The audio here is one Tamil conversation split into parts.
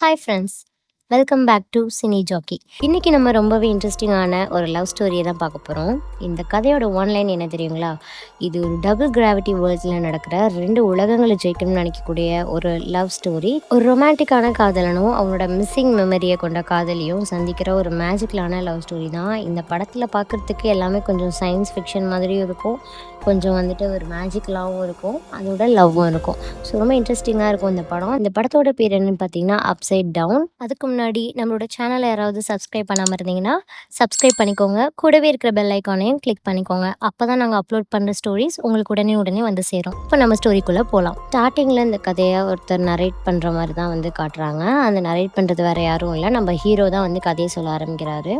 Hi friends Welcome back to cine jockey இன்னைக்கு நம்ம ரொம்பவே இன்ட்ரெஸ்டிங்கான ஒரு லவ் ஸ்டோரியை தான் பார்க்க போகிறோம் இந்த கதையோட ஒன்லைன் என்ன தெரியுங்களா? இது ஒரு டபுள் கிராவிட்டி வேர்ல்ட்ஸில் நடக்கிற ரெண்டு உலகங்களை ஜெயிக்கணும்னு நினைக்கக்கூடிய ஒரு லவ் ஸ்டோரி ஒரு ரொமான்டிக்கான காதலனும் அவனோட மிஸ்ஸிங் மெமரியை கொண்ட காதலியும் சந்திக்கிற ஒரு மேஜிக்கலான லவ் ஸ்டோரி தான். இந்த படத்தில் பார்க்குறதுக்கு எல்லாமே கொஞ்சம் சயின்ஸ் ஃபிக்ஷன் மாதிரியும் இருக்கும். கொஞ்சம் வந்துட்டு ஒரு மேஜிக்கலாகவும் இருக்கும். அதோட லவ்வும் இருக்கும். ஸோ ரொம்ப இன்ட்ரெஸ்டிங்காக இருக்கும் இந்த படம். இந்த படத்தோட பேர் என்னன்னு பார்த்தீங்கன்னா அப்சைட் டவுன் அதுக்கு முன்னாடி நம்மளோட சேனலை யாராவது சப்ஸ்கிரைப் பண்ணாமல் இருந்தீங்கன்னா சப்ஸ்கிரைப் பண்ணிக்கோங்க. கூடவே இருக்கிற பெல் ஐக்கானையும் கிளிக் பண்ணிக்கோங்க. அப்போ தான் நாங்கள் அப்லோட் பண்ணுற ஸ்டோரிஸ் உங்களுக்கு உடனே உடனே வந்து சேரும். இப்போ நம்ம ஸ்டோரிக்குள்ளே போகலாம் ஸ்டார்டிங்கில் இந்த கதையை ஒருத்தர் நரேட் பண்ணுற மாதிரி தான் வந்து காட்டுறாங்க. அந்த நரேட் பண்ணுறது வேறு யாரும் இல்லை. நம்ம ஹீரோ தான் வந்து கதையை சொல்ல ஆரம்பிக்கிறாரு.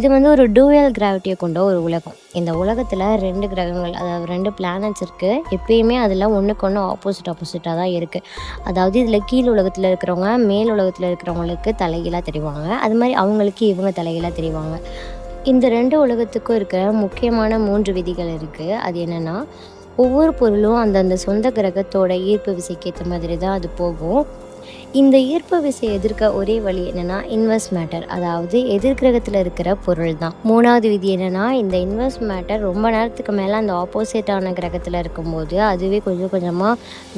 இது வந்து ஒரு டூயல் கிராவிட்டியை கொண்ட ஒரு உலகம். இந்த உலகத்தில் ரெண்டு கிரகங்கள் அதாவது ரெண்டு பிளானட்ஸ் இருக்குது எப்பயுமே அதில் ஒன்றுக்கு ஒன்று ஆப்போசிட் ஆப்போசிட்டாக தான் இருக்குது அதாவது இதில் கீழ் உலகத்தில் இருக்கிறவங்க மேல் உலகத்தில் இருக்கிறவங்களுக்கு தலைகீழாக தெரிவாங்க. அது மாதிரி அவங்களுக்கு இவங்க தலைகீழாக தெரிவாங்க. இந்த ரெண்டு உலகத்துக்கும் இருக்கிற முக்கியமான மூன்று விதிகள் இருக்குது அது என்னென்னா ஒவ்வொரு பொருளும் அந்தந்த சொந்த கிரகத்தோட ஈர்ப்பு விசைக்கு ஏற்ற மாதிரி தான் அது போகும். இந்த ஈர்ப்பு விசை எதிர்க்க ஒரே வழி என்னென்னா இன்வெஸ்ட் மேட்டர் அதாவது எதிர்கிரகத்தில் இருக்கிற பொருள் தான் மூணாவது விதி என்னென்னா இந்த இன்வெஸ்ட் மேட்டர் ரொம்ப நேரத்துக்கு மேலே அந்த ஆப்போசிட்டான கிரகத்தில் இருக்கும்போது அதுவே கொஞ்சம் கொஞ்சமாக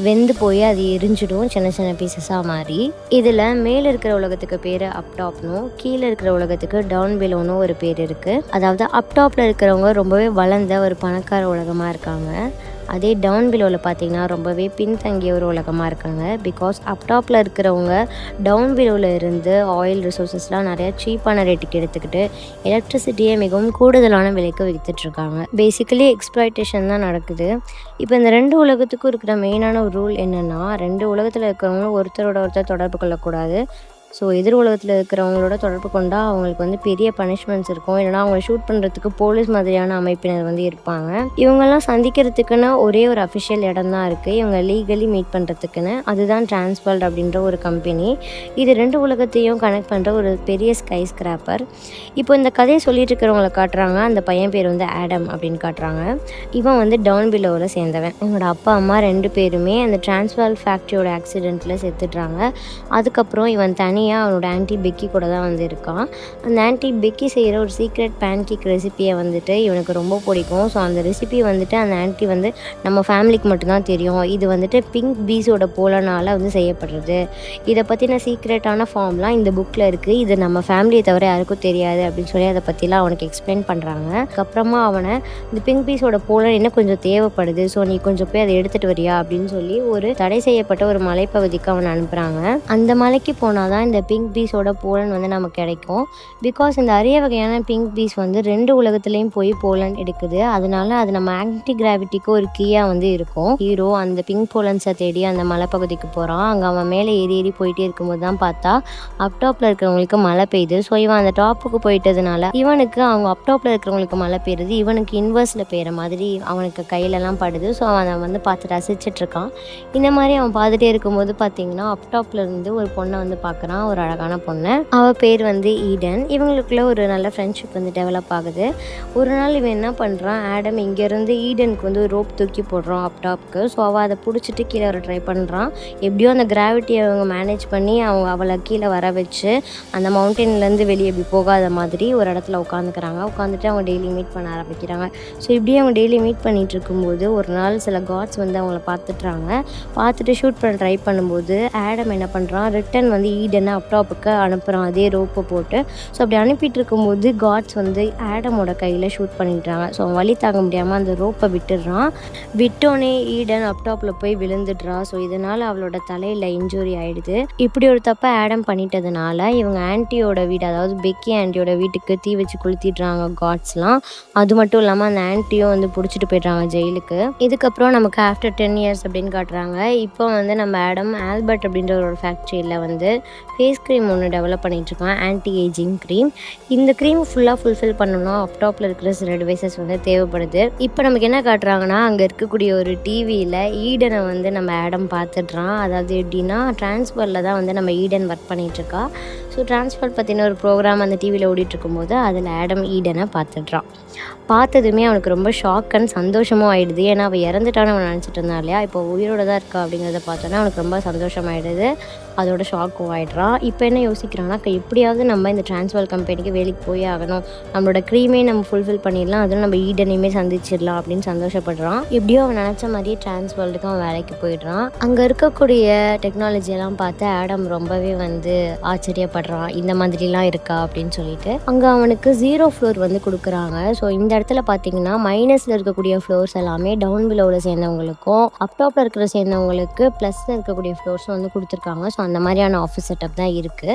வெந்து போய் அது எரிஞ்சிடும் சின்ன சின்ன பீசஸாக மாறி. இதில் மேலே இருக்கிற உலகத்துக்கு பேர் அப்டாப்னும் கீழே இருக்கிற உலகத்துக்கு டவுன் பிலோனும் ஒரு பேர் இருக்குது அதாவது அப்டாப்பில் இருக்கிறவங்க ரொம்பவே வளர்ந்த ஒரு பணக்கார உலகமாக இருக்காங்க. அதே டவுன் பிலோவில் பார்த்தீங்கன்னா ரொம்பவே பின்தங்கிய ஒரு உலகமாக இருக்காங்க. பிகாஸ் அப்டாப்பில் இருக்கிறவங்க டவுன் பிலோவில் இருந்து ஆயில் ரிசோர்ஸஸ்லாம் நிறையா சீப்பான ரேட்டுக்கு எடுத்துக்கிட்டு எலக்ட்ரிசிட்டியை மிகவும் கூடுதலான விலைக்கு விற்றுட்ருக்காங்க பேசிக்கலி எக்ஸ்ப்ளாய்டேஷன் தான் நடக்குது. இப்போ இந்த ரெண்டு உலகத்துக்கும் இருக்கிற மெயினான ஒரு ரூல் என்னென்னா ரெண்டு உலகத்தில் இருக்கிறவங்களும் ஒருத்தரோட ஒருத்தர் தொடர்பு கொள்ளக்கூடாது. ஸோ எதிர் உலகத்தில் இருக்கிறவங்களோட தொடர்பு கொண்டா அவங்களுக்கு வந்து பெரிய பனிஷ்மெண்ட்ஸ் இருக்கும். இல்லைனா அவங்க ஷூட் பண்ணுறதுக்கு போலீஸ் மாதிரியான அமைப்பினர் வந்து இருப்பாங்க. இவங்கெல்லாம் சந்திக்கிறதுக்குன்னு ஒரே ஒரு அஃபிஷியல் இடம் தான் இருக்குது இவங்க லீகலி மீட் பண்ணுறதுக்குன்னு அதுதான் டிரான்ஸ்வர்ல்ட் அப்படின்ற ஒரு கம்பெனி இது ரெண்டு உலகத்தையும் கனெக்ட் பண்ணுற ஒரு பெரிய ஸ்கை ஸ்கிராப்பர் இப்போ இந்த கதையை சொல்லிட்டு இருக்கிறவங்கள காட்டுறாங்க. அந்த பையன் பேர் வந்து ஆடம் அப்படின்னு காட்டுறாங்க. இவன் வந்து டவுன் பிலோவில் சேர்ந்தவன். இவனோட அப்பா அம்மா ரெண்டு பேருமே அந்த டிரான்ஸ்வால் ஃபேக்ட்ரியோட ஆக்சிடெண்ட்டில் செத்துட்றாங்க. அதுக்கப்புறம் இவன் தனி தனியாக அவனோட ஆன்டி பெக்கி கூட தான் வந்து இருக்கான் அந்த ஆன்டி பெக்கி செய்கிற ஒரு சீக்ரெட் பேன் கேக் ரெசிப்பியை வந்துட்டு இவனுக்கு ரொம்ப பிடிக்கும். ஸோ அந்த ரெசிபி வந்துட்டு அந்த ஆன்டி வந்து நம்ம ஃபேமிலிக்கு மட்டும்தான் தெரியும். இது வந்துட்டு பிங்க் பீஸோட போலனால் வந்து செய்யப்படுறது. இதை பற்றின சீக்ரெட்டான ஃபார்ம்லாம் இந்த புக்கில் இருக்குது இது நம்ம ஃபேமிலியை தவிர யாருக்கும் தெரியாது அப்படின்னு சொல்லி அதை பற்றிலாம் அவனுக்கு எக்ஸ்பிளைன் பண்ணுறாங்க அதுக்கப்புறமா அவனை இந்த பிங்க் பீஸோட போலன் இன்னும் கொஞ்சம் தேவைப்படுது? ஸோ நீ கொஞ்சம் போய் அதை எடுத்துகிட்டு வரியா? அப்படின்னு சொல்லி ஒரு தடை செய்யப்பட்ட ஒரு மலைப்பகுதிக்கு அவனை அனுப்புகிறாங்க அந்த மலைக்கு போனால் தான் இந்த இந்த பிங்க் பீஸோட போலன் வந்து நமக்கு கிடைக்கும். பிகாஸ் இந்த அரிய வகையான பிங்க் பீஸ் வந்து ரெண்டு உலகத்துலேயும் போய் போலன் எடுக்குது. அதனால அது நம்ம ஆன்டி கிராவிட்டிக்கு ஒரு கீயாக வந்து இருக்கும். ஹீரோ அந்த பிங்க் போலன்ஸை தேடி அந்த மலைப்பகுதிக்கு போகிறான் அங்கே அவன் மேலே ஏறி ஏறி போயிட்டே இருக்கும்போது தான் பார்த்தா அப்டாப்பில் இருக்கிறவங்களுக்கு மழை பெய்யுது. ஸோ இவன் அந்த டாப்புக்கு போயிட்டதுனால இவனுக்கு அவங்க அப்டாப்பில் இருக்கிறவங்களுக்கு மழை பெய்யுது இவனுக்கு இன்வர்ஸில் பெய்கிற மாதிரி அவனுக்கு கையிலலாம் படுது. ஸோ அவன் அதை வந்து பார்த்து ரசிச்சிட்ருக்கான் இந்த மாதிரி அவன் பார்த்துட்டே இருக்கும்போது பார்த்தீங்கன்னா அப்டாப்பில் இருந்து ஒரு பொண்ணை வந்து பார்க்குறான். ஒரு அழகான பொண்ணு. அவள் பேர் வந்து ஈடன். இவங்களுக்குள்ள ஒரு நல்ல ஃப்ரெண்ட்ஷிப் வந்து டெவலப் ஆகுது. ஒரு நாள் இவன் என்ன பண்ணுறான் ஆடம் இங்கேருந்து ஈடனுக்கு வந்து ரோப் தூக்கி போடுறான் அப்டாப்க்கு ஸோ அவள் அதை பிடிச்சிட்டு கீழே வர ட்ரை பண்ணுறான் எப்படியோ அந்த கிராவிட்டியை அவங்க மேனேஜ் பண்ணி அவங்க அவளை கீழே வர வச்சு அந்த மவுண்டெயின்லேருந்து வெளியே எப்படி போகாத மாதிரி ஒரு இடத்துல உட்காந்துக்கிறாங்க. உட்காந்துட்டு அவங்க டெய்லி மீட் பண்ண ஆரம்பிக்கிறாங்க. ஸோ இப்படியே அவங்க டெய்லி மீட் பண்ணிகிட்டு இருக்கும்போது ஒரு நாள் சில காட்ஸ் வந்து அவங்கள பார்த்துட்றாங்க. பார்த்துட்டு ஷூட் பண்ண ட்ரை பண்ணும்போது ஆடம் என்ன பண்ணுறான் ரிட்டன் வந்து ஈடன் லேப்டாப்புக்கு அனுப்புகிறான் அதே ரோப்பை போட்டு. ஸோ அப்படி அனுப்பிட்டு இருக்கும்போது காட்ஸ் வந்து ஆடமோட கையில் ஷூட் பண்ணிடுறாங்க ஸோ அவன் வழி தாங்க முடியாமல் அந்த ரோப்பை விட்டுடுறான். விட்டோனே ஈடன் அப்டாப்பில் போய் விழுந்துடுறா. ஸோ இதனால் அவளோட தலையில் இன்ஜுரி ஆகிடுது இப்படி ஒரு தப்பை ஆடம் பண்ணிட்டதுனால இவங்க ஆன்ட்டியோட வீடு அதாவது பெக்கி ஆன்ட்டியோட வீட்டுக்கு தீ வச்சு கொளுத்திடுறாங்க காட்ஸ்லாம் அது மட்டும் இல்லாமல் அந்த ஆன்ட்டியும் வந்து பிடிச்சிட்டு போயிடுறாங்க ஜெயிலுக்கு. இதுக்கப்புறம் நமக்கு ஆஃப்டர் டென் இயர்ஸ் அப்படின்னு காட்டுறாங்க. இப்போ வந்து நம்ம ஆடம் ஆல்பர்ட் அப்படின்ற ஒரு ஃபேக்ட்ரியில் வந்து ஃபேஸ் க்ரீம் ஒன்று டெவலப் பண்ணிகிட்ருக்கான் ஆன்டி ஏஜிங் க்ரீம் இந்த க்ரீம் ஃபுல்லாக ஃபுல்ஃபில் பண்ணணும்னா அப்டாப்பில் இருக்கிற சில டிவைசஸ் வந்து தேவைப்படுது. இப்போ நமக்கு என்ன காட்டுறாங்கன்னா அங்கே இருக்கக்கூடிய ஒரு டிவியில் ஈடனை வந்து நம்ம ஆடம் பார்த்துட்றான். அதாவது எப்படின்னா டிரான்ஸ்ஃபரில் தான் வந்து நம்ம ஈடன் ஒர்க் பண்ணிகிட்ருக்கா ஸோ டிரான்ஸ்ஃபர் பற்றின ஒரு ப்ரோக்ராம் அந்த டிவியில் ஓடிட்டுருக்கும்போது அதில் ஆடம் ஈடனை பார்த்துட்றான். பார்த்ததுமே அவனுக்கு ரொம்ப ஷாக் அண்ட் சந்தோஷமும் ஆகிடுது ஏன்னா அவள் இறந்துட்டான்னு அவன் நினச்சிட்டு இருந்தா இல்லையா? இப்போ உயிரோட தான் இருக்கா அப்படிங்கிறத பார்த்தோன்னா அவனுக்கு ரொம்ப சந்தோஷமாயிடுது. அதோட ஷாக்கும் ஆகிடுறான் இப்போ என்ன யோசிக்கிறான்னா எப்படியாவது நம்ம இந்த டிரான்ஸ்வால் கம்பெனிக்கு வேலைக்கு போயே ஆகணும். நம்மளோட க்ரீமே நம்ம ஃபுல்ஃபில் பண்ணிடலாம். அதில் நம்ம ஈடனையுமே சந்திச்சிடலாம் அப்படின்னு சந்தோஷப்படுறான். எப்படியோ அவன் நினச்ச மாதிரியே டிரான்ஸ்வேர்ல்டுக்கு அவன் வேலைக்கு போயிடுறான். அங்கே இருக்கக்கூடிய டெக்னாலஜியெல்லாம் பார்த்து ஆடம் ரொம்பவே வந்து ஆச்சரியப்படுறான். இந்த மாதிரிலாம் இருக்கா? அப்படின்னு சொல்லிட்டு. அங்கே அவனுக்கு ஜீரோ ஃப்ளோர் வந்து கொடுக்குறாங்க. ஸோ இந்த இடத்துல பார்த்தீங்கன்னா மைனஸில் இருக்கக்கூடிய ஃப்ளோர்ஸ் எல்லாமே டவுன் பிலோவில் சேர்ந்தவங்களுக்கும் அப்டாப்பில் இருக்கிற சேர்ந்தவங்களுக்கு ப்ளஸில் இருக்கக்கூடிய ஃப்ளோர்ஸும் வந்து கொடுத்துருக்காங்க. ஸோ அந்த மாதிரியான ஆஃபீஸ் செட்டப் தான் இருக்குது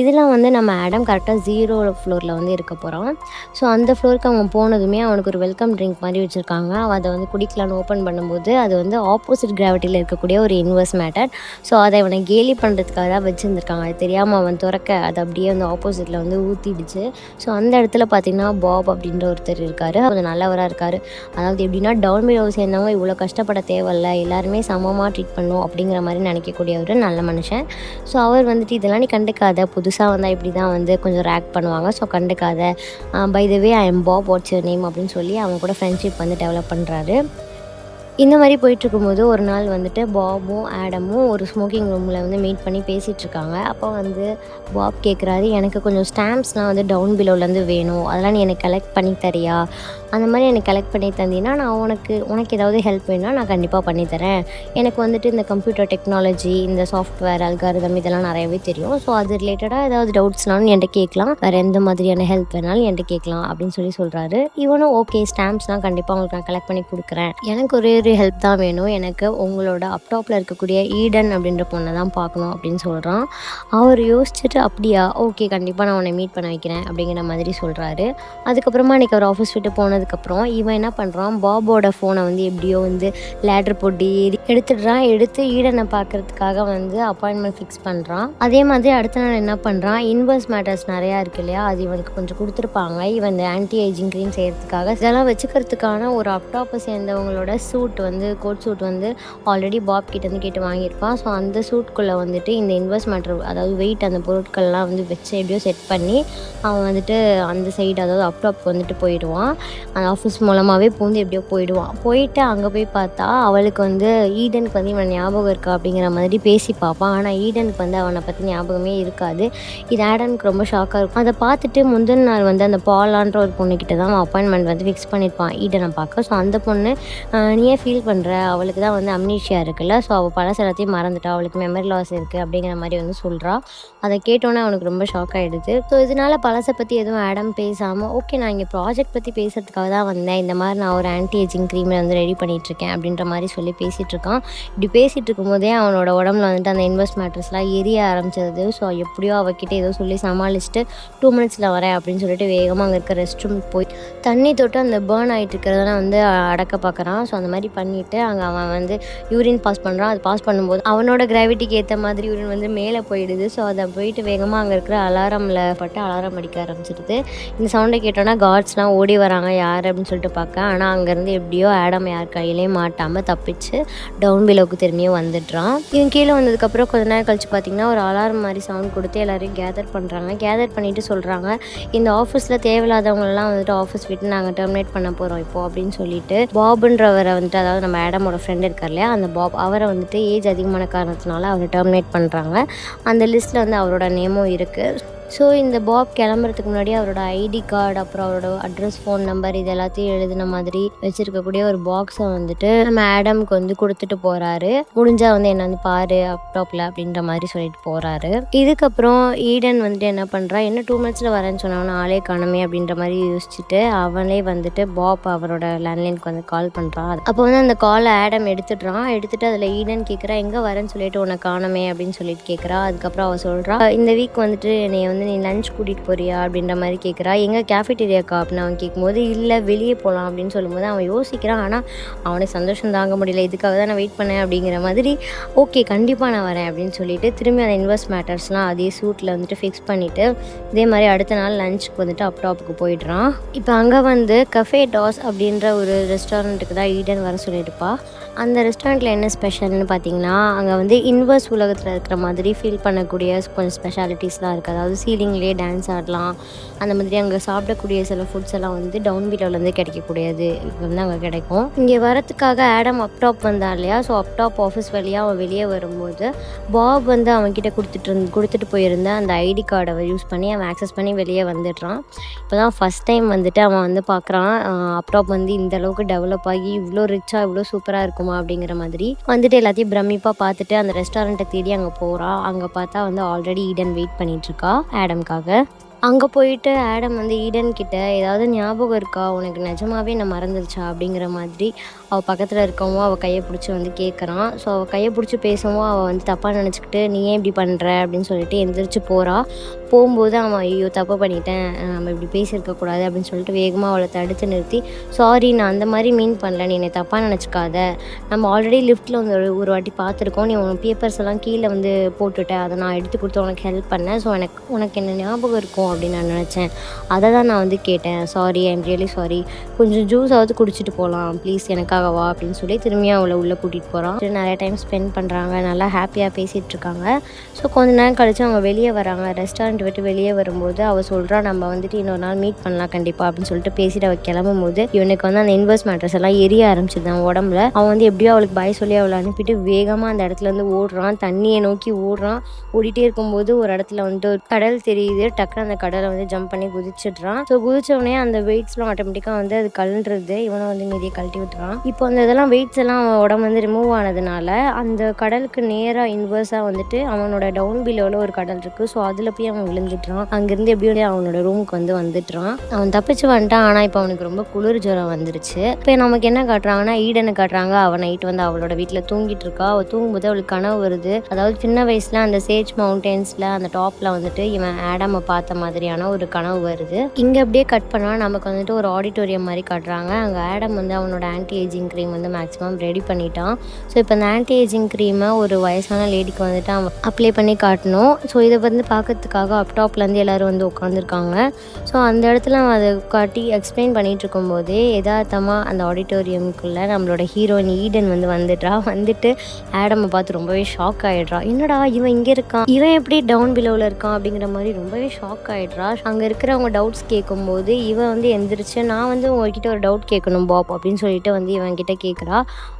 இதில் வந்து நம்ம ஆடம் கரெக்டாக ஜீரோ ஃப்ளோரில் வந்து இருக்க போகிறோம் ஸோ அந்த ஃப்ளோருக்கு அவன் போனதுமே அவனுக்கு ஒரு வெல்கம் ட்ரிங்க் மாதிரி வச்சுருக்காங்க. அவன் அதை வந்து குடிக்கலான்னு ஓப்பன் பண்ணும்போது அது வந்து ஆப்போசிட் கிராவிட்டியில் இருக்கக்கூடிய ஒரு இன்வெர்ஸ் மேட்டர் ஸோ அதை அவனை கேலி பண்ணுறதுக்காக தான் வச்சுருந்துருக்காங்க. அது தெரியாமல் அவன் திறக்க அது அப்படியே வந்து ஆப்போசிட்டில் வந்து ஊற்றிடுச்சு ஸோ அந்த இடத்துல பார்த்தீங்கன்னா பாப் அப்படின்ற ஒருத்தர் இருக்கார். கொஞ்சம் நல்லவராக இருக்கார். அதாவது எப்படின்னா டவுன் பிலோ சேர்ந்தவங்க இவ்வளோ கஷ்டப்பட தேவையில்ல. எல்லாருமே சமமாக ட்ரீட் பண்ணும் அப்படிங்கிற மாதிரி நினைக்கக்கூடிய ஒரு நல்ல மனுஷன். ஸோ அவர் வந்துட்டு இதெல்லாம் நீ கண்டுக்காத. புதுசாக வந்தால் இப்படி தான் வந்து கொஞ்சம் ரேக் பண்ணுவாங்க. So கண்டுக்காத. By the way I am Bob what's your name அப்படின்னு சொல்லி அவங்க கூட ஃப்ரெண்ட்ஷிப் வந்து டெவலப் பண்ணுறாரு இந்த மாதிரி போயிட்டுருக்கும்போது ஒரு நாள் வந்துட்டு பாபும் ஆடமும் ஒரு ஸ்மோக்கிங் ரூமில் வந்து மீட் பண்ணி பேசிகிட்ருக்காங்க அப்போ வந்து பாப் கேட்குறாரு எனக்கு கொஞ்சம் ஸ்டாம்ப்ஸ்லாம் வந்து டவுன் பிலோலேருந்து வேணும். அதெல்லாம் நீ எனக்கு கலெக்ட் பண்ணி தரியா? அந்த மாதிரி எனக்கு கலெக்ட் பண்ணி தந்தீங்கன்னா நான் உனக்கு உனக்கு ஏதாவது ஹெல்ப் வேணும்னா நான் கண்டிப்பாக பண்ணித்தரேன் எனக்கு வந்துட்டு இந்த கம்ப்யூட்டர் டெக்னாலஜி இந்த சாஃப்ட்வேர் அல்காரிதம் இதெல்லாம் நிறையவே தெரியும். ஸோ அது ரிலேட்டடாக ஏதாவது டவுட்ஸ்னாலும் என்கிட்ட கேட்கலாம். வேறு எந்த மாதிரியான ஹெல்ப் வேணாலும் என்கிட்ட கேட்கலாம் அப்படின்னு சொல்லி சொல்கிறாரு இவனும் ஓகே ஸ்டாம்ப்ஸ்லாம் கண்டிப்பாக உங்களுக்கு நான் கலெக்ட் பண்ணி கொடுக்குறேன். எனக்கு ஒரே ஒரு ஹெல்ப் தான் வேணும். எனக்கு உங்களோட அப்டாப்பில் இருக்கக்கூடிய ஈடன் அப்படின்ற பொண்ணை தான் பார்க்கணும் அப்படின்னு சொல்கிறான் அவர் யோசிச்சுட்டு அப்படியா? ஓகே கண்டிப்பாக நான் உன்னை மீட் பண்ண வைக்கிறேன். அப்படிங்கிற மாதிரி சொல்கிறாரு அதுக்கப்புறமா அன்றைக்கி அவர் ஆஃபீஸ் விட்டு போனதுக்கப்புறம் இவன் என்ன பண்ணுறான் பாபோட ஃபோனை வந்து எப்படியோ வந்து லேட்ரு போட்டு ஏறி எடுத்துடுறான். எடுத்து ஈடனை பார்க்கறதுக்காக வந்து அப்பாயின்மெண்ட் ஃபிக்ஸ் பண்ணுறான் அதே மாதிரி அடுத்த நாள் என்ன பண்ணுறான் இன்வெஸ்ட் மேட்டர்ஸ் நிறையா இருக்கு இல்லையா? அது இவனுக்கு கொஞ்சம் கொடுத்துருப்பாங்க. இவன் இந்த ஆன்டி ஏஜிங் க்ரீம் செய்கிறதுக்காக இதெல்லாம் வச்சுக்கிறதுக்கான ஒரு அப்டாப்பை சேர்ந்தவங்களோட சூட் வந்து கோட் சூட் வந்து ஆல்ரெடி பாப் கிட்ட இருந்து கேட்டு வாங்கியிருப்பான். ஸோ அந்த சூட்குள்ளே வந்துட்டு இந்த இன்வெஸ்ட் மேட்டர் அதாவது வெயிட் அந்த பொருட்கள்லாம் வந்து வச்சு எப்படியோ செட் பண்ணி அவன் வந்துட்டு அந்த சைடு அதாவது அப்டாப் வந்துட்டு போயிடுவான். அந்த ஆஃபீஸ் மூலமாகவே பூந்து எப்படியோ போயிடுவான். போயிட்டு அங்கே போய் பார்த்தா அவளுக்கு வந்து ஈடனுக்கு வந்து இவன் ஞாபகம் இருக்கா அப்படிங்கிற மாதிரி பேசி பார்ப்பான். ஆனால் ஈடனுக்கு வந்து அவனை பற்றி ஞாபகமே இருக்காது. இது ஆடனுக்கு ரொம்ப ஷாக்காக இருக்கும். அதை பார்த்துட்டு முந்தின நாள் வந்து அந்த பாலான்ற ஒரு பொண்ணுக்கிட்ட தான் அவன் அப்பாயின்மெண்ட் வந்து ஃபிக்ஸ் பண்ணியிருப்பான் ஈடனை பார்க்க. ஸோ அந்த பொண்ணு நீயே ஃபீல் பண்ணுற அவளுக்கு தான் வந்து அம்னீஷியா இருக்குல்ல. ஸோ அவள் பழச எல்லாத்தையும் மறந்துட்டா. அவளுக்கு மெமரி லாஸ் இருக்குது அப்படிங்கிற மாதிரி வந்து சொல்கிறா அதை கேட்டோன்னே அவனுக்கு ரொம்ப ஷாக் ஆகிடுது ஸோ இதனால் பழசை பற்றி எதுவும் ஆடம் பேசாமல் ஓகே நான் இங்கே ப்ராஜெக்ட் பற்றி பேசுறதுக்காக தான் வந்தேன். இந்த மாதிரி நான் ஒரு ஆன்டி ஏஜிங் க்ரீமை வந்து ரெடி பண்ணிகிட்ருக்கேன் அப்படின்ற மாதிரி சொல்லி பேசிகிட்ருக்கான் இப்படி பேசிகிட்டு இருக்கும்போதே அவனோட உடம்புல வந்துட்டு அந்த இன்வெஸ்ட் மேட்ரஸ்லாம் எரிய ஆரம்பிச்சது. ஸோ எப்படியோ அவகிட்ட ஏதோ சொல்லி சமாளிச்சுட்டு டூ மினிட்ஸில் வரேன் அப்படின்னு சொல்லிட்டு வேகமாக அங்கே இருக்க ரெஸ்ட் ரூம் போய் தண்ணி தொட்டு அந்த பேர்ன் ஆகிட்டு இருக்கிறதெல்லாம் வந்து அடக்க பார்க்குறான் ஸோ அந்த மாதிரி பண்ணிவிட்டு அங்கே அவன் வந்து யூரின் பாஸ் பண்ணுறான் அது பாஸ் பண்ணும்போது அவனோட கிராவிட்டிக்கு ஏற்ற மாதிரி யூரின் வந்து மேலே போயிடுது. ஸோ அதை போயிட்டு வேகமாக அங்கே இருக்கிற அலாரமில் பட்டு அலாரம் அடிக்க ஆரம்பிச்சிடுது. இந்த சவுண்டை கேட்டோன்னா காட்ஸ்லாம் ஓடி வராங்க. யார் அப்படின்னு சொல்லிட்டு பார்க்க. ஆனால் அங்கேருந்து எப்படியோ ஆடம் யார் கையிலையும் மாட்டாமல் தப்பிச்சு டவுன் பிலோவுக்கு திரும்பியும் வந்துடுறான். இவன் கீழே வந்ததுக்கப்புறம் கொஞ்ச நேரம் கழிச்சு பார்த்தீங்கன்னா ஒரு அலாரம் மாதிரி சவுண்ட் கொடுத்து எல்லாரையும் கேதர் பண்ணுறாங்க கேதர் பண்ணிட்டு சொல்கிறாங்க இந்த ஆஃபீஸில் தேவையில்லாதவங்களாம் வந்துட்டு ஆஃபீஸ் விட்டு நாங்கள் டெர்மினேட் பண்ண போகிறோம் இப்போ அப்படின்னு சொல்லிட்டு பாபுன்றவரை வந்துட்டு அதாவது நம்ம ஆடமோட ஃப்ரெண்ட் இருக்கார் இல்லையா அந்த பாப் அவரை வந்துட்டு ஏஜ் அதிகமான காரணத்தினால அவரை டெர்மினேட் பண்ணுறாங்க அந்த லிஸ்ட்டில் வந்து அவரோட நேமும் இருக்குது ஸோ இந்த பாப் கிளம்புறதுக்கு முன்னாடி அவரோட ஐடி கார்டு அப்புறம் அவரோட அட்ரஸ் ஃபோன் நம்பர் இது எல்லாத்தையும் எழுதின மாதிரி வச்சுருக்கக்கூடிய ஒரு பாக்ஸை வந்துட்டு நம்ம ஆடம்க்கு வந்து கொடுத்துட்டு போகிறாரு முடிஞ்சா வந்து என்ன வந்து பாரு அப்டாப்பில் அப்படின்ற மாதிரி சொல்லிட்டு போகிறாரு இதுக்கப்புறம் ஈடன் வந்துட்டு என்ன பண்ணுறா என்ன டூ மினிட்ஸில் வரேன்னு சொன்னவன ஆளே காணுமே அப்படின்ற மாதிரி யோசிச்சுட்டு அவனே வந்துட்டு பாப் அவரோட லேண்ட்லைனுக்கு வந்து கால் பண்ணுறான் அப்போ வந்து அந்த காலை ஆடம் எடுத்துடுறான். எடுத்துட்டு அதில் ஈடன் கேட்குறா எங்கே வரேன்னு சொல்லிட்டு உன்னை காணுமே அப்படின்னு சொல்லிட்டு கேட்குறா அதுக்கப்புறம் அவள் சொல்கிறா இந்த வீக் வந்துட்டு என்னை வந்து நீ லஞ்ச் கூட்டிகிட்டு போறியா அப்படின்ற மாதிரி கேட்குறா எங்கே கேஃபிட்டேரியாக்கா அப்படின்னு அவன் கேட்கும்போது இல்லை வெளியே போகலாம் அப்படின்னு சொல்லும்போது அவன் யோசிக்கிறான். ஆனால் அவனுக்கு சந்தோஷம் தாங்க முடியல. இதுக்காக தான் நான் வெயிட் பண்ணேன் அப்படிங்கிற மாதிரி ஓகே கண்டிப்பாக நான் வரேன் அப்படின்னு சொல்லிட்டு திரும்பி அந்த இன்வெஸ்ட் மேட்டர்ஸ்லாம் அதே சூட்டில் வந்துட்டு ஃபிக்ஸ் பண்ணிவிட்டு இதே மாதிரி அடுத்த நாள் லஞ்சுக்கு வந்துட்டு அப்டாப்புக்கு போயிடுறான். இப்போ அங்கே வந்து கஃபே டாஸ் அப்படின்ற ஒரு ரெஸ்டாரண்ட்டுக்கு தான் ஈடன் வர சொல்லியிருப்பா. அந்த ரெஸ்டாரண்ட்டில் என்ன ஸ்பெஷல்னு பார்த்தீங்கன்னா அங்கே வந்து இன்வர்ஸ் உலகத்தில் இருக்கிற மாதிரி ஃபீல் பண்ணக்கூடிய கொஞ்சம் ஸ்பெஷாலிட்டிஸ்லாம் இருக்குது அதாவது சீலிங்லேயே டான்ஸ் ஆடலாம். அந்த மாதிரி அங்கே சாப்பிடக்கூடிய சில ஃபுட்ஸ் எல்லாம் வந்து டவுன் பீலோலேருந்து கிடைக்கக்கூடியது இது வந்து அங்கே கிடைக்கும். இங்கே வரத்துக்காக ஆடம் அப்டாப் வந்தான் இல்லையா? ஸோ அப்டாப் ஆஃபீஸ் வழியாக அவன் வெளியே வரும்போது பாப் வந்து அவன்கிட்ட கொடுத்துட்டு இருந்து கொடுத்துட்டு போயிருந்த அந்த ஐடி கார்டை யூஸ் பண்ணி அவன் ஆக்சஸ் பண்ணி வெளியே வந்துடுறான். இப்போ தான் ஃபஸ்ட் டைம் வந்துட்டு அவன் வந்து பார்க்குறான் அப்டாப் வந்து இந்த அளவுக்கு டெவலப் ஆகி இவ்வளோ ரிச்சாக இவ்வளோ சூப்பராக இருக்கும். அப்படிங்கிற மாதிரி. வந்துட்டு எல்லாத்தையும் பிரமிப்பாக பார்த்துட்டு அந்த ரெஸ்டாரண்ட்டை தேடி அங்கே போகிறான் அங்கே பார்த்தா வந்து ஆல்ரெடி ஈடன் வெயிட் பண்ணிகிட்ருக்கா ஆடம்காக அங்கே போயிட்டு ஆடம் வந்து ஈடன் கிட்ட ஏதாவது ஞாபகம் இருக்கா? உனக்கு நிஜமாவே நான் மறந்துருச்சா? அப்படிங்கிற மாதிரி அவள் பக்கத்தில் இருக்கவும் அவள் கையை பிடிச்சி வந்து கேட்குறான் ஸோ அவள் கையை பிடிச்சி பேசவும் அவள் வந்து தப்பாக நினச்சிக்கிட்டு நீ ஏன் இப்படி பண்ணுற அப்படின்னு சொல்லிட்டு எந்திரிச்சு போகிறா போகும்போது அவன் ஐயோ தப்பு பண்ணிட்டேன். நம்ம இப்படி பேசியிருக்கக்கூடாது அப்படின்னு சொல்லிட்டு வேகமாக அவளை தடுத்து நிறுத்தி சாரி நான் அந்த மாதிரி மீன் பண்ணல. நீ என்னை தப்பாக நினச்சிக்காத. நம்ம ஆல்ரெடி லிஃப்ட்டில் வந்து ஒரு ஒரு வாட்டி பார்த்துருக்கோம். நீ உன் பேப்பர்ஸ் எல்லாம் கீழே வந்து போட்டுட்ட. அதை நான் எடுத்து கொடுத்து உனக்கு ஹெல்ப் பண்ணேன். ஸோ எனக்கு உனக்கு என்ன ஞாபகம் இருக்கும்? அப்படின்னு நான் நினச்சேன். அதை தான் நான் வந்து கேட்டேன். சாரி ஐம் ரியலி சாரி கொஞ்சம் ஜூஸாவது குடிச்சிட்டு போகலாம் ப்ளீஸ் எனக்காக வா அப்படின்னு சொல்லி திரும்பியும் அவளை உள்ளே கூட்டிகிட்டு போகிறான் நிறைய டைம் ஸ்பெண்ட் பண்ணுறாங்க நல்லா ஹாப்பியாக பேசிகிட்டு இருக்காங்க. ஸோ கொஞ்ச நேரம் கழிச்சு அவங்க வெளியே வராங்க. ரெஸ்டாரண்ட் விட்டு வெளியே வரும்போது அவள் சொல்கிறா நம்ம வந்துட்டு இன்னொரு நாள் மீட் பண்ணலாம் கண்டிப்பாக அப்படின்னு சொல்லிட்டு பேசிட்டு அவள் கிளம்பும் போது இவனுக்கு வந்து அந்த இன்வெஸ்ட் மேட்ரஸ் எல்லாம் எரிய ஆரம்பிச்சிருந்தான் உடம்புல. அவன் வந்து எப்படியோ அவளுக்கு பாய் சொல்லி அவளை அனுப்பிட்டு வேகமாக அந்த இடத்துல இருந்து ஓடுறான். தண்ணியை நோக்கி ஓடுறான். ஓடிட்டே இருக்கும்போது ஒரு இடத்துல வந்துட்டு ஒரு கடல் தெரியுது. டக்குனு அந்த கடலை வந்து ஜம்ப் பண்ணி குதிச்சிடுறான். ஸோ குதிச்சவனே அந்த வெயிட்ஸ்லாம் ஆட்டோமேட்டிக்காக வந்து அது கலண்டுறது இவனை வந்து மீதியை கழட்டி விட்டுறான். இப்போ அந்த இதெல்லாம் வெயிட்ஸ் எல்லாம் அவன் உடம்பு வந்து ரிமூவ் ஆனதுனால அந்த கடலுக்கு நேராக இன்வர்ஸாக வந்துட்டு அவனோட டவுன் பிலோவில் ஒரு கடல் இருக்குது ஸோ அதில் போய் அவன் விழுந்துட்டான் அங்கேருந்து எப்படியோ அவனோட ரூமுக்கு வந்து வந்துட்டுறான் அவன் தப்பிச்சு வந்துட்டான். ஆனால் இப்போ அவனுக்கு ரொம்ப குளிர் ஜுரம் வந்துருச்சு. இப்போ நமக்கு என்ன காட்டுறாங்கன்னா ஈடனை காட்டுறாங்க. அவன் நைட் வந்து அவளோட வீட்டில் தூங்கிட்டு இருக்கா. அவள் தூங்கும்போது அவளுக்கு கனவு வருது. அதாவது சின்ன வயசில் அந்த சேஜ் மவுண்டன்ஸில் அந்த டாப்பில் வந்துட்டு இவன் ஆடாம பார்த்த மாதிரி மாதிரியான ஒரு கனவு வருது. இங்கே அப்படியே கட் பண்ணால் நமக்கு வந்துட்டு ஒரு ஆடிட்டோரியம் மாதிரி காட்டுறாங்க. அங்கே ஆடம் வந்து அவனோட ஆன்டி ஏஜிங் க்ரீம் வந்து மேக்ஸிமம் ரெடி பண்ணிட்டான். ஸோ இப்போ இந்த ஆன்டி ஏஜிங் க்ரீமை ஒரு வயசான லேடிக்கு வந்துட்டு அவன் அப்ளை பண்ணி காட்டணும். ஸோ இதை வந்து பார்க்கறதுக்காக அப்டாப்லேருந்து எல்லோரும் வந்து உட்காந்துருக்காங்க ஸோ அந்த இடத்துல அவன் அதை காட்டி எக்ஸ்பிளைன் பண்ணிகிட்டு இருக்கும்போதே யதார்த்தமாக அந்த ஆடிட்டோரியமுக்குள்ளே நம்மளோட ஹீரோயின் ஈடன் வந்து வந்துடுறா. வந்துட்டு ஆடமை பார்த்து ரொம்பவே ஷாக் ஆகிடுறா என்னடா இவன் இங்கே இருக்கான்? இவன் எப்படி டவுன் பிலோவில் இருக்கான் அப்படிங்கிற மாதிரி ரொம்பவே ஷாக் ஆகிடுறா அங்கே இருக்கிறவங்க டவுட்ஸ் கேட்கும்போது இவன் வந்து எந்திரிச்சு நான் வந்து உங்ககிட்ட ஒரு டவுட் கேட்கணும் பாப் அப்படின்னு சொல்லிட்டு வந்து இவன் கிட்ட கேட்குறா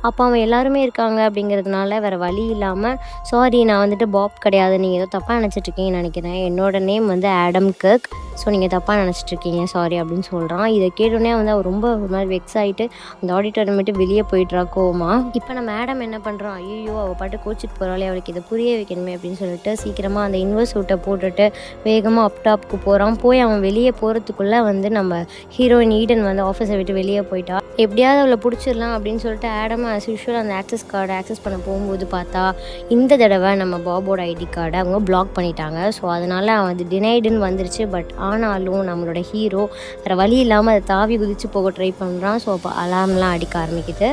அப்போ அவன் எல்லாருமே இருக்காங்க அப்படிங்கிறதுனால வேறு வழி இல்லாமல் சாரி நான் வந்துட்டு பாப் கிடையாது. நீங்கள் ஏதோ தப்பாக நினச்சிட்ருக்கீங்கன்னு நினைக்கிறேன். என்னோட நேம் வந்து ஆடம் கர்க் ஸோ நீங்கள் தப்பாக நினச்சிட்ருக்கீங்க. சாரி அப்படின்னு சொல்கிறான் இதை கேட்டோன்னே வந்து அவர் ரொம்ப ஒரு மாதிரி வெக்ஸ் ஆகிட்டு அந்த ஆடிட்டோரியம் விட்டு வெளியே போயிட்டுறா கோவமா? இப்போ நம்ம மேடம் என்ன பண்ணுறோம் ஐயோ அவள் பாட்டு கோச்சிட்டு போகிறாளே அவளுக்கு இதை புரிய வைக்கணுமே அப்படின்னு சொல்லிட்டு சீக்கிரமாக அந்த இன்வெர்ஸ் சூட்டை போட்டுட்டு வேகமாக அப்டாப் அப்டாப்க்கு போகிறான் போய் அவன் வெளியே போகிறதுக்குள்ளே வந்து நம்ம ஹீரோயின் ஈடன் வந்து ஆஃபீஸை விட்டு வெளியே போயிட்டா. எப்படியாவது அவளை பிடிச்சிடலாம் அப்படின்னு சொல்லிட்டு ஆடமாக ஆஸ் யூஷுவல் அந்த ஆக்சஸ் கார்டு ஆக்சஸ் பண்ண போகும்போது பார்த்தா இந்த தடவை நம்ம பாபோட ஐடி கார்டை அவங்க பிளாக் பண்ணிட்டாங்க. ஸோ அதனால் அவன் அது டினைடுன்னு வந்துருச்சு. பட் ஆனாலும் நம்மளோட ஹீரோ வேறு வழி இல்லாமல் அதை தாவி குதித்து போக ட்ரை பண்ணுறான் ஸோ அப்போ அலாம்லாம் அடிக்க ஆரம்பிக்குது.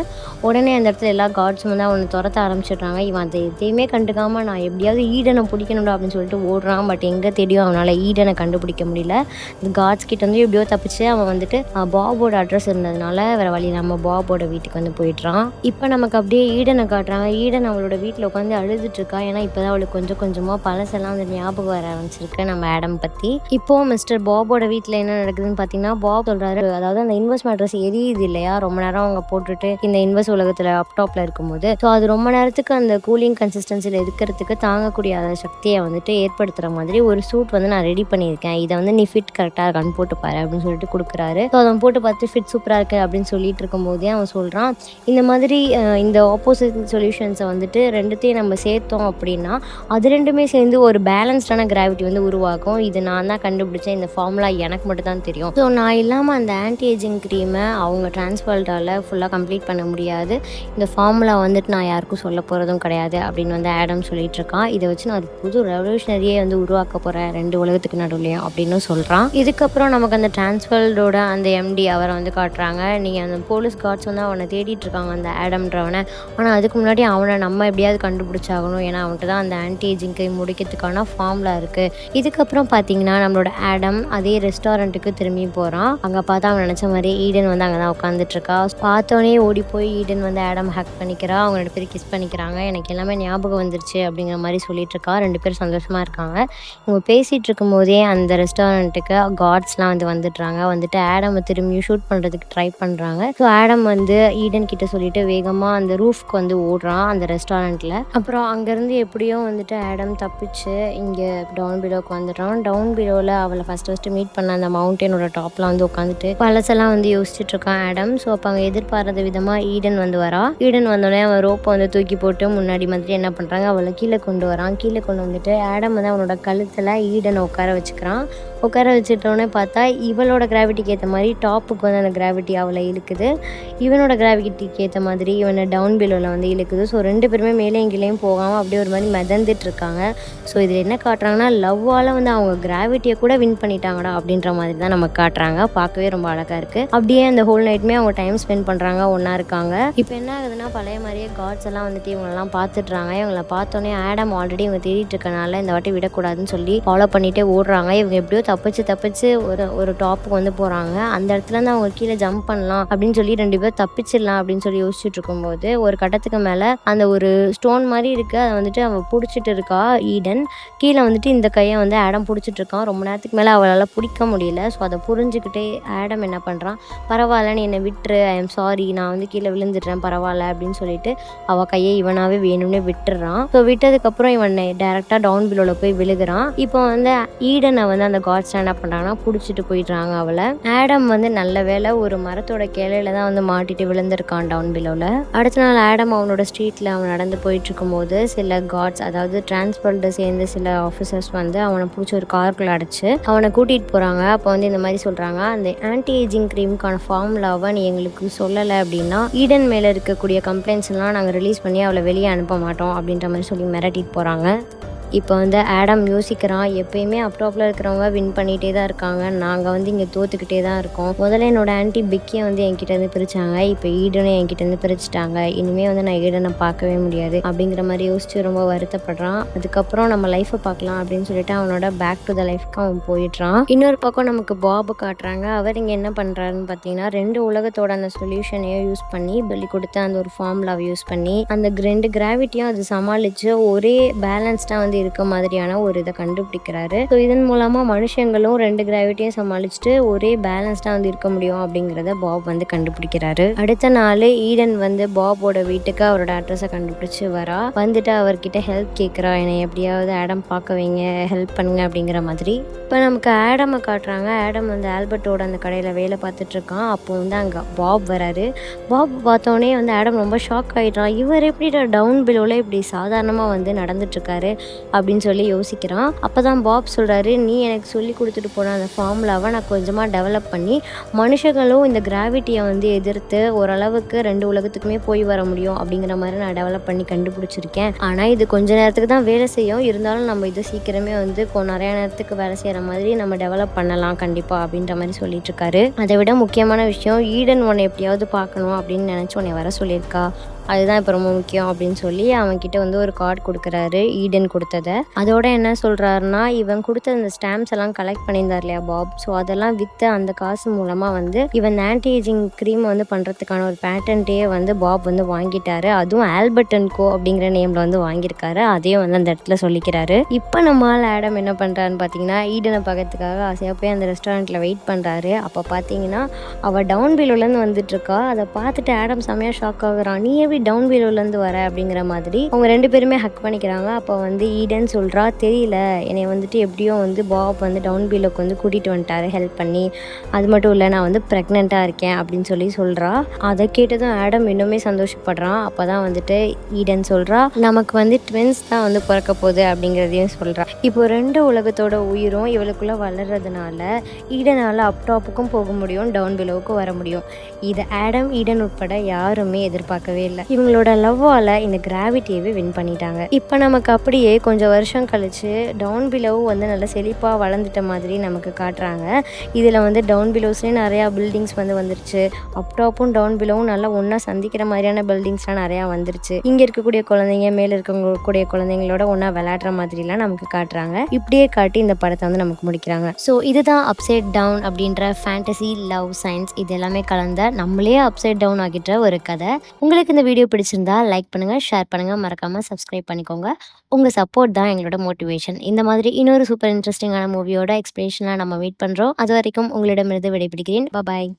உடனே அந்த இடத்துல எல்லா கார்ட்ஸும் வந்து அவனை துரத்த ஆரம்பிச்சிடுறாங்க. இவன் அதை எதையுமே கண்டுக்காமல் நான் எப்படியாவது ஈடனை பிடிக்கணும்டா அப்படின்னு சொல்லிட்டு ஓடுறான். பட் எங்கே தெரியும் அவனால் ஈடனை கண்டுபிடிக்க முடியல. இந்த கார்ட்ஸ் கிட்ட வந்து எப்படியோ தப்பிச்சு அவன் வந்துட்டு பாபோட அட்ரஸ் இருந்ததுனால வேறு வழி இல்லாமல் பாபோட வீட்டுக்கு வந்து போயிடுறான். இப்போ நமக்கு அப்படியே ஈடனை காட்டுறாங்க. ஈடன் அவளோட வீட்டில் உட்காந்து அழுதுட்டு இருக்கா ஏன்னா இப்போ தான் அவளுக்கு கொஞ்சம் கொஞ்சமாக பழசெல்லாம் வந்து ஞாபகம் வர ஆரம்பிச்சிருக்கு நம்ம ஆடம் பற்றி இப்போ மிஸ்டர் பாபோட வீட்டில் என்ன நடக்குதுன்னு பார்த்தீங்கன்னா பாப் சொல்கிறாரு அதாவது அந்த இன்வெஸ்ட் அட்ரஸ் எரியுது இல்லையா? ரொம்ப நேரம் அவங்க போட்டுட்டு இந்த இன்வெஸ்ட் உலகத்தில் அப்டாப்பில் இருக்கும்போது. ஸோ அது ரொம்ப நேரத்துக்கு அந்த கூலிங் கன்சிஸ்டன்சியில் இருக்கிறதுக்கு தாங்கக்கூடிய அந்த சக்தியை வந்துட்டு ஏற்படுத்துகிற மாதிரி ஒரு சூட் வந்து நான் ரெடி பண்ணியிருக்கேன். இதை வந்து நீ ஃபிட் கரெக்டாக இருக்கான்னு போட்டு பாரு அப்படின்னு சொல்லிட்டு கொடுக்குறாரு. ஸோ அதை போட்டு பார்த்து ஃபிட் சூப்பராக இருக்குது அப்படின்னு சொல்லிட்டு இருக்கும்போதே அவன் சொல்கிறான் இந்த மாதிரி இந்த ஆப்போசிட் சொல்யூஷன்ஸை வந்துட்டு ரெண்டுத்தையும் நம்ம சேர்த்தோம் அப்படின்னா அது ரெண்டுமே சேர்ந்து ஒரு பேலன்ஸ்டான கிராவிட்டி வந்து உருவாக்கும் இது நான் தான் கண்டுபிடிச்சேன். இந்த ஃபார்முலா எனக்கு மட்டும் தான் தெரியும். ஸோ நான் இல்லாமல் அந்த ஆன்டி ஏஜிங் க்ரீமை அவங்க டிரான்ஸ்ஃபால்ட்டால் ஃபுல்லாக கம்ப்ளீட் பண்ண முடியாது. இந்த ஃபார்முலா வந்துட்டு நான் யாருக்கும் சொல்ல போகிறதும் கிடையாது அப்படின்னு வந்து ஆடம் சொல்லிட்டு இருக்கான் இதை வச்சு நான் அது புது ரெவல்யூஷனரியே வந்து உருவாக்க போகிறேன் ரெண்டு உலகத்துக்கு நடுவுலையும் அப்படின்னு சொல்கிறான் இதுக்கப்புறம் நமக்கு அந்த டிரான்ஸ்ஃபல்டோட அந்த எம்டி அவரை வந்து காட்டுறாங்க. நீங்கள் அந்த போலீஸ் கார்ட்ஸ் வந்து அவனை தேடிட்டு இருக்காங்க அந்த ஆடம்ன்றவனை ஆனால் அதுக்கு முன்னாடி அவனை நம்ம எப்படியாவது கண்டுபிடிச்சாகணும். ஏன்னா அவன்கிட்ட தான் அந்த ஆன்டி முடிக்கிறதுக்கான ஃபார்முலா இருக்குது இதுக்கப்புறம் பார்த்தீங்கன்னா நம்மளோட ஆடம் அதே ரெஸ்டாரண்ட்டுக்கு திரும்பி போகிறான் அங்கே பார்த்தா அவன் நினச்ச மாதிரி ஈடன் வந்து அங்கே தான் உட்காந்துட்ருக்கா பார்த்தோன்னே ஓடி போய் ஈடன் வந்து ஆடம் ஹேக் பண்ணிக்கிறா. அவங்க ரெண்டு பேரும் கிஸ் பண்ணிக்கிறாங்க. எனக்கு எல்லாமே ஞாபகம் வந்துருச்சு அப்படிங்கிற மாதிரி சொல்லிட்டு இருக்கா ரெண்டு பேரும் சந்தோஷமாக இருக்காங்க. இவங்க பேசிகிட்டு இருக்கும்போதே அந்த ரெஸ்டாரண்ட்டுக்கு கார்ட்ஸ்லாம் வந்து வந்துடுறாங்க. வந்துட்டு ஆடமை திரும்பியும் ஷூட் பண்ணுறதுக்கு ட்ரை பண்ணுறாங்க ஸோ ஆடம் வந்து ஈடன் கிட்ட சொல்லிட்டு வேகமாக அந்த ரூஃப்க்கு வந்து ஓடுறான் அந்த ரெஸ்டாரண்ட்டில் அப்புறம் அங்கேருந்து எப்படியோ வந்துட்டு ஆடம் தப்பிச்சு இங்கே டவுன் பிலோக்கு வந்துடுறான். டவுன் பிலோவில் அவளை ஃபஸ்ட்டு ஃபஸ்ட்டு மீட் பண்ண அந்த மவுண்டனோட டாப்பில் வந்து உட்காந்துட்டு பழசெல்லாம் வந்து யோசிச்சுட்டு இருக்கான் ஆடம் ஸோ அப்போ அவங்க எதிர்பாராத விதமாக ஈடன் வந்து வரா. ஈடன் வந்தோடனே அவன் ரோப்பை வந்து தூக்கி போட்டு முன்னாடி மாதிரி என்ன பண்ணுறாங்க அவளை கீழே கொண்டு வரான். கீழே கொண்டு வந்துட்டு ஆடம் வந்து அவனோட கழுத்தில் ஈடனை உட்கார வச்சுக்கிறான். உட்கார வச்சுட்டோன்னே பார்த்தா இவளோட கிராவிட்டிக்கு ஏற்ற மாதிரி டாப்புக்கு வந்து அந்த கிராவிட்டி அவளை இழுக்குது. இவனோட கிராவிட்டிக்கு ஏற்ற மாதிரி இவனை டவுன் பிலோவில் வந்து இழுக்குது. ஸோ ரெண்டு பேருமே மேலே எங்கேயும் போகாமல் அப்படியே ஒரு மாதிரி மிதந்துட்டு இருக்காங்க. ஸோ இதில் என்ன காட்டுறாங்கன்னா லவ்வால் வந்து அவங்க கிராவிட்டியை கூட வின் பண்ணிட்டாங்கடா அப்படின்ற மாதிரி தான் நம்ம காட்டுறாங்க. பார்க்கவே ரொம்ப அழகாக இருக்குது அப்படியே அந்த ஹோல் நைட்டுமே அவங்க டைம் ஸ்பெண்ட் பண்ணுறாங்க ஒன்றா இருக்காங்க. இப்போ என்ன ஆகுதுன்னா பழைய மாதிரியே காட்ஸ் எல்லாம் வந்துட்டு இவங்களெல்லாம் பார்த்துட்றாங்க. இவங்கள பார்த்தோன்னே ஆடம் ஆல்ரெடி இவங்க தேடிட்டு இருக்கனால இந்த வாட்டி விடக்கூடாதுன்னு சொல்லி ஃபாலோ பண்ணிகிட்டே ஓடுறாங்க. இவங்க எப்படியோ தப்பிச்சு தப்பிச்சு ஒரு ஒரு டாப்புக்கு வந்து போகிறாங்க அந்த இடத்துலேருந்து அவங்க கீழே ஜம்ப் பண்ணலாம் அப்படின்னு சொல்லி ரெண்டு பேர் தப்பிச்சிடலாம் அப்படின்னு சொல்லி யோசிச்சுட்டு இருக்கும்போது ஒரு கட்டத்துக்கு மேலே அந்த ஒரு ஸ்டோன் மாதிரி இருக்குது அதை வந்துட்டு அவள் பிடிச்சிட்டு இருக்கா ஈடன் கீழே வந்துட்டு இந்த கையை வந்து ஆடம் பிடிச்சிட்டு இருக்கான். ரொம்ப நேரத்துக்கு மேலே அவளால் பிடிக்க முடியல. ஸோ அதை புரிஞ்சுக்கிட்டே ஆடம் என்ன பண்ணுறான் பரவாயில்ல நீ என்னை விட்டுரு. ஐ எம் சாரி நான் வந்து கீழே விழுந்துடுறேன். பரவாயில்ல. அப்படின்னு சொல்லிட்டு அவள் கையை இவனாகவே வேணும்னே விட்டுறான். ஸோ விட்டதுக்கப்புறம் இவன் டேரெக்டாக டவுன் பிலோவில் போய் விழுகிறான். இப்போ வந்து ஈடனை வந்து அந்த காட்ஸ் என்ன பண்ணுறாங்கன்னா பிடிச்சிட்டு போயிடுறாங்க அவளை. ஆடம் வந்து நல்ல வேளை ஒரு மரத்தோட கிளையில தான் வந்து மாட்டிட்டு விழுந்திருக்கான் டவுன் பிலோவில் அடுத்த நாள் ஆடம் அவனோட ஸ்ட்ரீட்டில் அவன் நடந்து போயிட்டு இருக்கும்போது சில காட்ஸ் அதாவது டிரான்ஸ்போர்ட்டை சேர்ந்து சில ஆஃபீஸர்ஸ் வந்து அவனை பிடிச்சி ஒரு காருக்குள்ள அடைச்சு அவனை கூட்டிகிட்டு போகிறாங்க அப்போ வந்து இந்த மாதிரி சொல்கிறாங்க அந்த ஆன்டி ஏஜிங் க்ரீமுக்கான ஃபார்முலாவை நீ எங்களுக்கு சொல்லலை அப்படின்னா ஈடன் மேலே இருக்கக்கூடிய கம்ப்ளைண்ட்ஸ் எல்லாம் நாங்கள் ரிலீஸ் பண்ணி அவளை வெளியே அனுப்ப மாட்டோம் அப்படின்ற மாதிரி சொல்லி மிரட்டிட்டு போகிறாங்க இப்போ வந்து ஆடம் யோசிக்கிறான். எப்பயுமே அப்டாப்பில் இருக்கிறவங்க வின் பண்ணிகிட்டே தான் இருக்காங்க. நாங்கள் வந்து இங்கே தோத்துக்கிட்டே தான் இருக்கோம். முதல்ல என்னோட ஆன்டி பிக்கியை வந்து என்கிட்டேருந்து பிரித்தாங்க இப்போ ஈடனை என்கிட்டேருந்து பிரிச்சுட்டாங்க. இனிமேல் வந்து நான் ஈடனை பார்க்கவே முடியாது. அப்படிங்கிற மாதிரி யோசிச்சு ரொம்ப வருத்தப்படுறான். அதுக்கப்புறம் நம்ம லைஃப்பை பார்க்கலாம் அப்படின்னு சொல்லிட்டு அவனோட பேக் டு த லைஃப்க்கு அவன் போயிடுறான். இன்னொரு பக்கம் நமக்கு பாபு காட்டுறாங்க. அவர் இங்கே என்ன பண்ணுறாருன்னு பார்த்தீங்கன்னா ரெண்டு உலகத்தோட அந்த சொல்யூஷனையும் யூஸ் பண்ணி பலி கொடுத்த அந்த ஒரு ஃபார்முலாவை யூஸ் பண்ணி அந்த ரெண்டு கிராவிட்டியும் அது சமாளித்து ஒரே பேலன்ஸ்டாக வந்து இருக்க மாதிரியான ஒரு இதை கண்டுபிடிக்கிறாரு. ஸோ இதன் மூலமாக மனுஷங்களும் ரெண்டு கிராவிட்டியும் சமாளிச்சுட்டு ஒரே பேலன்ஸ்டாக வந்து இருக்க முடியும் அப்படிங்கிறத பாப் வந்து கண்டுபிடிக்கிறாரு. அடுத்த நாள் ஈடன் வந்து பாபோட வீட்டுக்கு அவரோட அட்ரஸை கண்டுபிடிச்சி வரா. வந்துட்டு அவர்கிட்ட ஹெல்ப் கேட்குறா என்னை எப்படியாவது ஆடம் பார்க்க வைங்க ஹெல்ப் பண்ணுங்க அப்படிங்கிற மாதிரி. இப்போ நமக்கு ஆடமை காட்டுறாங்க. ஆடம் வந்து ஆல்பர்ட்டோட அந்த கடையில் வேலை பார்த்துட்டு இருக்கான். அப்போ வந்து அங்கே பாப் வராரு. பாப் பார்த்தோன்னே வந்து ஆடம் ரொம்ப ஷாக் ஆகிடுறான் இவர் எப்படி டவுன் பிலோவில் இப்படி சாதாரணமாக வந்து நடந்துட்டுருக்காரு அப்படின்னு சொல்லி யோசிக்கிறான். அப்போ தான் பாப் சொல்கிறாரு நீ எனக்கு சொல்லி கொடுத்துட்டு போன அந்த ஃபார்முலாவை நான் கொஞ்சமாக டெவலப் பண்ணி மனுஷங்களும் இந்த கிராவிட்டியை வந்து எதிர்த்து ஓரளவுக்கு ரெண்டு உலகத்துக்குமே போய் வர முடியும். அப்படிங்கிற மாதிரி நான் டெவலப் பண்ணி கண்டுபிடிச்சிருக்கேன். ஆனால் இது கொஞ்ச நேரத்துக்கு தான் வேலை செய்யும். இருந்தாலும் நம்ம இது சீக்கிரமே வந்து இப்போ நிறைய நேரத்துக்கு வேலை செய்கிற மாதிரி நம்ம டெவலப் பண்ணலாம் கண்டிப்பாக அப்படின்ற மாதிரி சொல்லிட்டு இருக்காரு. அதை விட முக்கியமான விஷயம் ஈடன் உன்னை எப்படியாவது பார்க்கணும் அப்படின்னு நினச்சி உன்னை வர சொல்லியிருக்கா. அதுதான் இப்போ ரொம்ப முக்கியம் அப்படின்னு சொல்லி அவன்கிட்ட வந்து ஒரு கார்டு கொடுக்குறாரு ஈடன் கொடுத்ததை. அதோட என்ன சொல்கிறாருன்னா இவன் கொடுத்த அந்த ஸ்டாம்ப்ஸ் எல்லாம் கலெக்ட் பண்ணியிருந்தார் இல்லையா பாப் ஸோ அதெல்லாம் விற்று அந்த காசு மூலமாக வந்து இவன் ஆன்டி ஏஜிங் க்ரீம் வந்து பண்ணுறதுக்கான ஒரு பேட்டன்ட்டே வந்து பாப் வந்து வாங்கிட்டாரு. அதுவும் ஆல்பர்ட் அண்ட் கோ அப்படிங்கிற நேமில் வந்து வாங்கியிருக்காரு. அதையும் வந்து அந்த இடத்துல சொல்லிக்கிறாரு. இப்போ நம்ம ஆடம் என்ன பண்ணுறான்னு பார்த்தீங்கன்னா ஈடனை பார்க்கறதுக்காக ஆசையாக போய் அந்த ரெஸ்டாரண்ட்டில் வெயிட் பண்ணுறாரு அப்போ பார்த்தீங்கன்னா அவள் டவுன் பிலோலேருந்து வந்துட்டு இருக்கா. அதை பார்த்துட்டு ஆடம் செம்மையாக ஷாக் ஆகுறான். நீ எப்படி டவுன் பிலோலேருந்து வர அப்படிங்கிற மாதிரி அவங்க ரெண்டு பேருமே ஹக் பண்ணிக்கிறாங்க. அப்போ வந்து ஈடன் சொல்கிறா தெரியல என்னை வந்துட்டு எப்படியோ வந்து பாப் வந்து டவுன் பீலோக்கு வந்து கூட்டிகிட்டு வந்துட்டாரு ஹெல்ப் பண்ணி. அது மட்டும் இல்லை நான் வந்து ப்ரெக்னெண்ட்டாக இருக்கேன் அப்படின்னு சொல்லி சொல்கிறா அதை கேட்டதும் ஆடம் இன்னுமே சந்தோஷப்படுறான். அப்போ தான் வந்துட்டு ஈடன் சொல்கிறா நமக்கு வந்து ட்வின்ஸ் தான் வந்து பிறக்க போகுது அப்படிங்கிறதையும் சொல்கிறா இப்போ ரெண்டு உலகத்தோட உயிரும் இவளுக்குள்ளே வளர்றதுனால ஈடனால் அப் டாப்புக்கும் போக முடியும் டவுன் பிலோவுக்கும் வர முடியும். இதை ஆடம் ஈடன் உட்பட யாருமே எதிர்பார்க்கவே இல்லை. இவங்களோட லவ்வால் இந்த கிராவிட்டியவே வின் பண்ணிட்டாங்க. இப்போ நமக்கு அப்படியே கொஞ்சம் வருஷம் கழிச்சு டவுன் பிலோவும் வந்து நல்லா செழிப்பாக வளர்ந்துட்ட மாதிரி நமக்கு காட்டுறாங்க. இதில் வந்து டவுன் பிலோஸ்லேயும் நிறையா பில்டிங்ஸ் வந்து வந்துருச்சு. அப் டாப்பும் டவுன் பிலோவும் நல்லா ஒன்றா சந்திக்கிற மாதிரியான பில்டிங்ஸ்லாம் நிறையா வந்துருச்சு. இங்கே இருக்கக்கூடிய குழந்தைங்க மேலே இருக்கவங்க கூடிய குழந்தைங்களோட ஒன்றா விளையாடுற மாதிரிலாம் நமக்கு காட்டுறாங்க. இப்படியே காட்டி இந்த படத்தை வந்து நமக்கு முடிக்கிறாங்க. ஸோ இதுதான் அப்சைட் டவுன் அப்படின்ற ஃபேண்டசி லவ் சயின்ஸ் இது எல்லாமே கலந்த நம்மளே அப்சைட் டவுன் ஆகிட்ட ஒரு கதை. உங்களுக்கு இந்த வீடியோ பிடிச்சிருந்தா லைக் பண்ணுங்கள் ஷேர் பண்ணுங்கள் மறக்காமல் சப்ஸ்கிரைப் பண்ணிக்கோங்க. உங்கள் சப்போர்ட் தான் எங்களோட மோட்டிவேஷன் இந்த மாதிரி இன்னொரு சூப்பர் இன்ட்ரெஸ்டிங்கான மூவியோட எக்ஸ்பிளேஷனாக நம்ம வெயிட் பண்ணுறோம் அது வரைக்கும் உங்களிடமிருந்து விடைபிடிக்கிறேன் பாய்